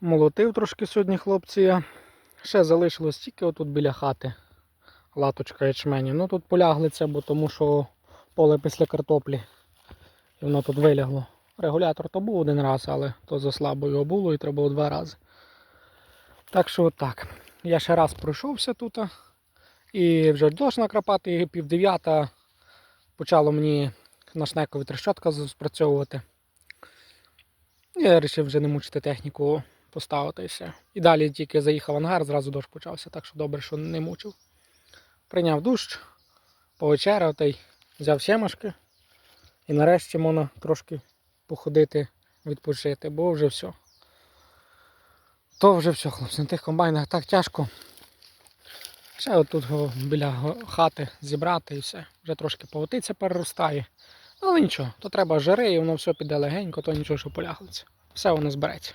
Молотив трошки сьогодні хлопці. Ще залишилось тільки отут біля хати. Латочка ячменю. Ну тут полягли це, бо тому що поле після картоплі. І воно тут вилягло. Регулятор то був один раз, але то за слабо його було і треба було два рази. Так що так. Я ще раз пройшовся тут. І вже дощ накрапати, і пів дев'ята почало мені на шнекові трещотка спрацьовувати. Я вирішив вже не мучити техніку, поставити і далі тільки заїхав ангар, зразу дощ почався, так що добре, що не мучив. Прийняв душ, повечеряв та й взяв сімашки. І нарешті можна трошки походити, відпочити, бо вже все. То вже все, хлопці, на тих комбайнах так тяжко. Ще отут біля хати зібрати і все. Вже трошки павутиця переростає. Але нічого, то треба жари і воно все піде легенько, то нічого, що поляглиться. Все воно збереться.